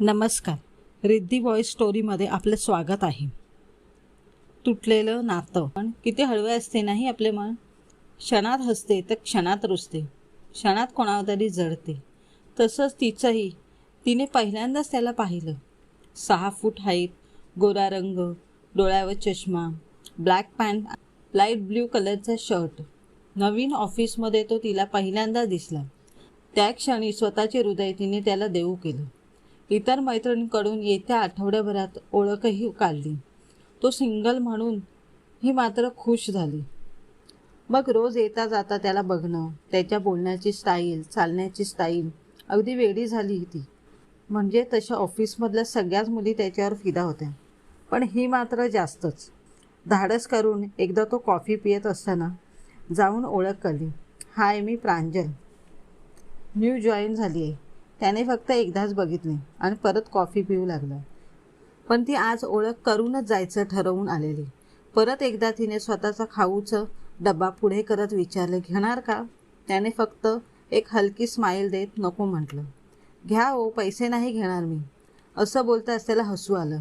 नमस्कार. रिद्धी वॉइस स्टोरीमध्ये आपलं स्वागत आहे. तुटलेलं नातं. पण किती हळवे असते नाही आपले मन? क्षणात हसते तर क्षणात रुसते. क्षणात कोणावर तरी जळते तसंच तिचंही. तिने पहिल्यांदाच त्याला पाहिलं. सहा फूट हाईट गोरा रंग डोळ्यावर चष्मा ब्लॅक पॅन्ट लाइट ब्ल्यू कलरचा शर्ट नवीन ऑफिसमध्ये तो तिला पहिल्यांदा दिसला. त्या क्षणी स्वतःचे हृदय तिने त्याला देऊ केलं. इतर मैत्रिणींकडून येत्या आठवड्याभरात ओळखही काढली. तो सिंगल म्हणून ही मात्र खुश झाली. मग रोज येता जाता त्याला बघणं त्याच्या बोलण्याची स्टाईल चालण्याची स्टाईल अगदी वेगळी झाली ती म्हणजे तशा ऑफिसमधल्या सगळ्याच मुली त्याच्यावर फिदा होत्या. पण ही मात्र जास्तच. धाडस करून एकदा तो कॉफी पियत असताना जाऊन ओळख कळली. हाय मी प्रांजल. न्यू जॉईन झाली आहे त्याने फक्त एकदाच बघितले आणि परत कॉफी पिऊ लागला. पण ती आज ओळख करूनच जायचं ठरवून आलेली. परत एकदा तिने स्वतःचा खाऊचं डब्बा पुढे करत विचारले घेणार का? त्याने फक्त एक हलकी स्माईल देत नको म्हटलं. घ्या हो पैसे नाही घेणार मी. असं बोलताच त्याला हसू आलं.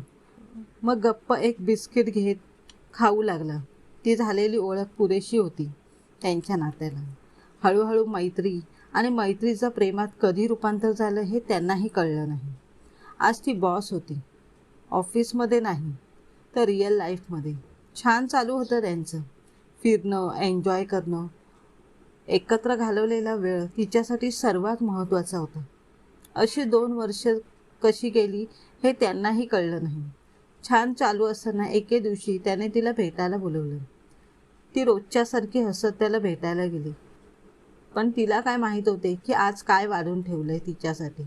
मग गप्प एक बिस्किट घेत खाऊ लागला. ती झालेली ओळख पुरेशी होती त्यांच्या नात्याला. हळूहळू मैत्री आणि मैत्रीचं प्रेमात कधी रूपांतर झालं हे त्यांनाही कळलं नाही. आज ती बॉस होती. ऑफिसमध्ये नाही तर रिअल लाईफमध्ये. छान चालू होतं त्यांचं. फिरणं एन्जॉय करणं एकत्र घालवलेला वेळ तिच्यासाठी सर्वात महत्त्वाचा होता. अशी दोन वर्ष कशी गेली हे त्यांनाही कळलं नाही. छान चालू असताना एके दिवशी त्याने तिला भेटायला बोलवलं. ती रोजच्यासारखी हसत त्याला भेटायला गेली. पण तिला काय माहीत होते की आज काय वाढून ठेवलं आहे तिच्यासाठी.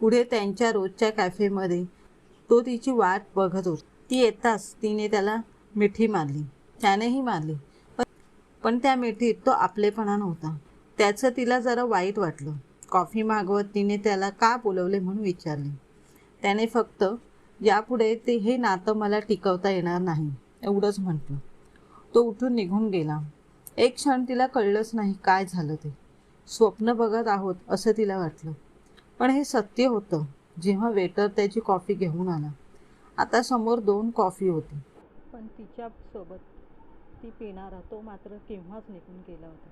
पुढे त्यांच्या रोजच्या कॅफेमध्ये तो तिची वाट बघत होता. ती येताच तिने त्याला मिठी मारली. त्यानेही मारली. पण त्या मिठीत तो आपलेपणा नव्हता. त्याचं तिला जरा वाईट वाटलं. कॉफी मागवत तिने त्याला का बोलवले म्हणून विचारले. त्याने फक्त यापुढे ते हे नातं मला टिकवता येणार नाही एवढंच म्हटलं. तो उठून निघून गेला. एक क्षण तिला कळलंच नाही काय झालं ते. स्वप्न बघत आहोत असं तिला वाटलं. पण हे सत्य होतं. जेव्हा वेटर त्याची कॉफी घेऊन आला. आता समोर दोन कॉफी होती. पण तिच्यासोबत ती पिणारा तो मात्र केव्हाच निघून गेला होता.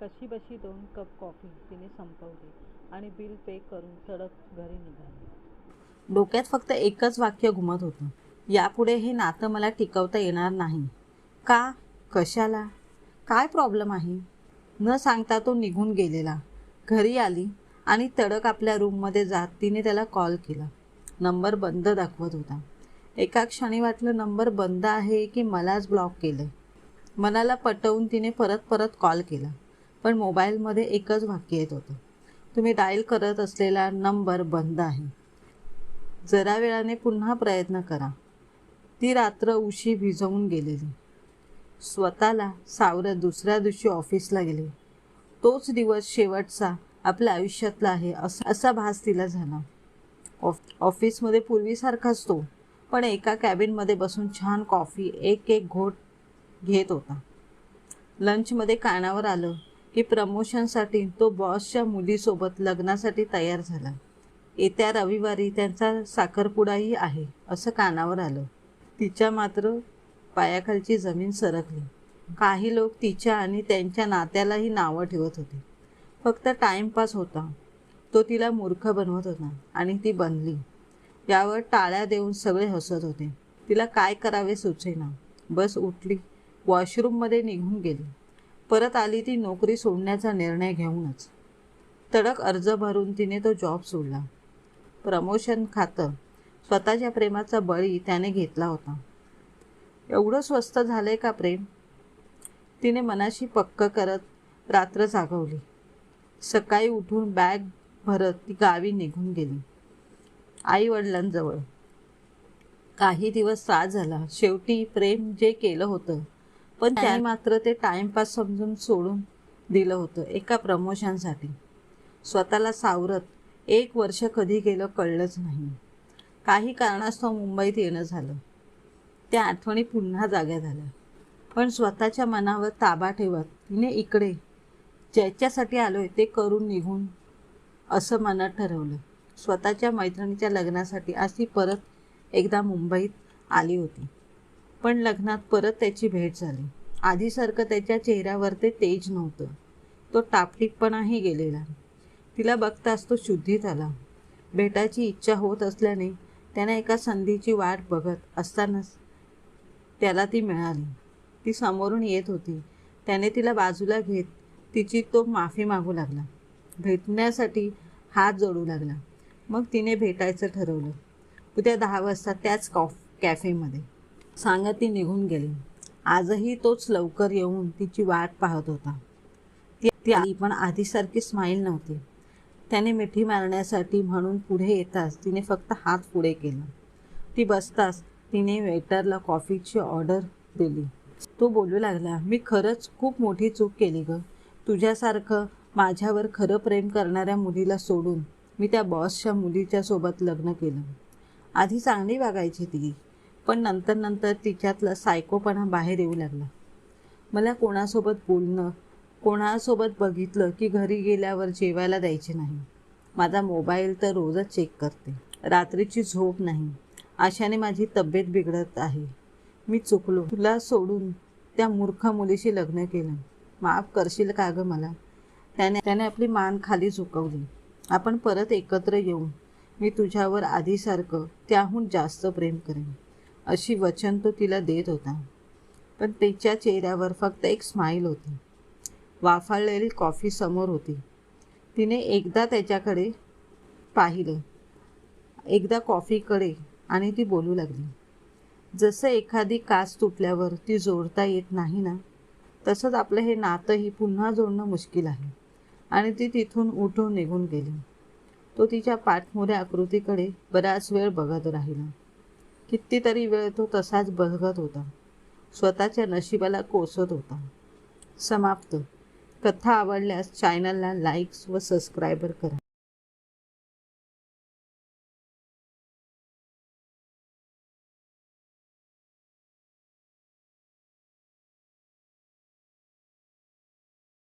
कशी बशी दोन कप कॉफी तिने संपवली आणि बिल पे करून सडक घरी निघाली. डोक्यात फक्त एकच वाक्य घुमत होतं. यापुढे हे नातं मला टिकवता येणार नाही. का? कशाला? काय प्रॉब्लेम आहे? न सांगता तो निघून गेलेला. घरी आली आणि तडक आपल्या रूममध्ये जात तिने त्याला कॉल केला. नंबर बंद दाखवत होता. एका क्षणी वाटलं नंबर बंद आहे की मलाच ब्लॉक केलं मनाला पटवून तिने परत परत कॉल केला. पण मोबाईलमध्ये एकच वाक्य येत होतं. तुम्ही डायल करत असलेला नंबर बंद आहे. जरा वेळाने पुन्हा प्रयत्न करा. ती रात्र उशी भिजवून गेलेली. स्वतःला सावरत दुसऱ्या दिवशी ऑफिसला गेले. तोच दिवस शेवटचा आपल्या आयुष्यातला आहे असा असा भास तिला झाला. ऑफ ऑफिसमध्ये पूर्वीसारखाच तो पण एका कॅबिनमध्ये बसून छान कॉफी एक एक घोट घेत होता. लंचमध्ये कानावर आलं की प्रमोशनसाठी तो बॉसच्या मुलीसोबत लग्नासाठी तयार झाला. येत्या रविवारी त्यांचा साखरपुडाही आहे असं कानावर आलं. तिच्या मात्र पायाखालची जमीन सरकली. काही लोक तिच्या आणि त्यांच्या नात्यालाही नावं ठेवत होते. फक्त टाईमपास होता. तो तिला मूर्ख बनवत होता आणि ती बनली. यावर टाळ्या देऊन सगळे हसत होते. तिला काय करावे सुचेना. बस उठली. वॉशरूममध्ये निघून गेली. परत आली ती नोकरी सोडण्याचा निर्णय घेऊनच. तडक अर्ज भरून तिने तो जॉब सोडला. प्रमोशन खातं. स्वतःच्या प्रेमाचा बळी त्याने घेतला होता. एवढं स्वस्त झालंय का प्रेम? तिने मनाशी पक्क करत रात्र जागवली. सकाळी उठून बॅग भरत ती गावी निघून गेली. आई वडिलांजवळ काही दिवस त्रास झाला. शेवटी प्रेम जे केलं होतं पण त्याने मात्र ते टाइमपास समजून सोडून दिलं होतं एका प्रमोशनसाठी. स्वतःला सावरत एक वर्ष कधी गेलं कळलंच नाही. काही कारणास्तव मुंबईत येणं झालं. त्या आठवणी पुन्हा जाग्या झाल्या. पण स्वतःच्या मनावर ताबा ठेवत तिने इकडे ज्याच्यासाठी आलो आहे ते करून निघून असं मनात ठरवलं. स्वतःच्या मैत्रिणीच्या लग्नासाठी आज ती परत एकदा मुंबईत आली होती. पण लग्नात परत त्याची भेट झाली. आधीसारखं त्याच्या चेहऱ्यावर ते तेज नव्हतं. तो टापटीपणाही गेलेला. तिला बघताच तो शुद्धीत आला. भेटायची इच्छा होत असल्याने त्याने एका संधीची वाट बघत असतानाच त्याला ती मिळाली. ती समोरून येत होती. त्याने तिला बाजूला घेत तिची तो माफी मागू लागला. भेटण्यासाठी हात जोडू लागला. मग तिने भेटायचं ठरवलं. उद्या दहा वाजता त्याच कॉफ कॅफेमध्ये. सांगत ती निघून गेली. आजही तोच लवकर येऊन तिची वाट पाहत होता. ती ती आली पण आधीसारखी स्माईल नव्हती. त्याने मिठी मारण्यासाठी म्हणून पुढे येताच तिने फक्त हात पुढे केला. ती बसताच तिने वेटरला कॉफीची ऑर्डर दिली. तो बोलू लागला मी खरंच खूप मोठी चूक केली ग. तुझ्यासारखं माझ्यावर खरं प्रेम करणाऱ्या मुलीला सोडून मी त्या बॉसच्या मुलीच्या सोबत लग्न केलं. आधी चांगली वागायची ती पण नंतर नंतर तिच्यातला सायकोपणा बाहेर येऊ लागला. मला कोणासोबत बोलणं कोणासोबत बघितलं की घरी गेल्यावर जेवायला द्यायचे नाही. माझा मोबाईल तर रोजच चेक करते. रात्रीची झोप नाही. आशाने माझी तब्येत बिघडत आहे. मी चुकलो. तुला सोडून त्या मूर्ख मुलीशी लग्न केलं. माफ करशील का गं मला? त्याने त्याने आपली मान खाली झुकवली. आपण परत एकत्र येऊ. मी तुझ्यावर आधीसारखं त्याहून जास्त प्रेम करेन. अशी वचन तो तिला देत होता. पण तिच्या चेहऱ्यावर फक्त एक स्माईल होती. वाफाळलेली कॉफी समोर होती. तिने एकदा त्याच्याकडे पाहिलं. एकदा कॉफीकडे आणि ती बोलू लागली. जसं एखादी काच तुटल्यावर ती जोडता येत नाही ना तसंच आपलं हे नातंही पुन्हा जोडणं मुश्किल आहे. आणि ती तिथून उठून निघून गेली. तो तिच्या पाठमोऱ्या आकृतीकडे बराच वेळ बघत राहिला. कितीतरी वेळ तो तसाच बघत होता. स्वतःच्या नशिबाला कोसत होता. समाप्त. कथा आवडल्यास चॅनलला लाईक्स व सबस्क्रायबर करा.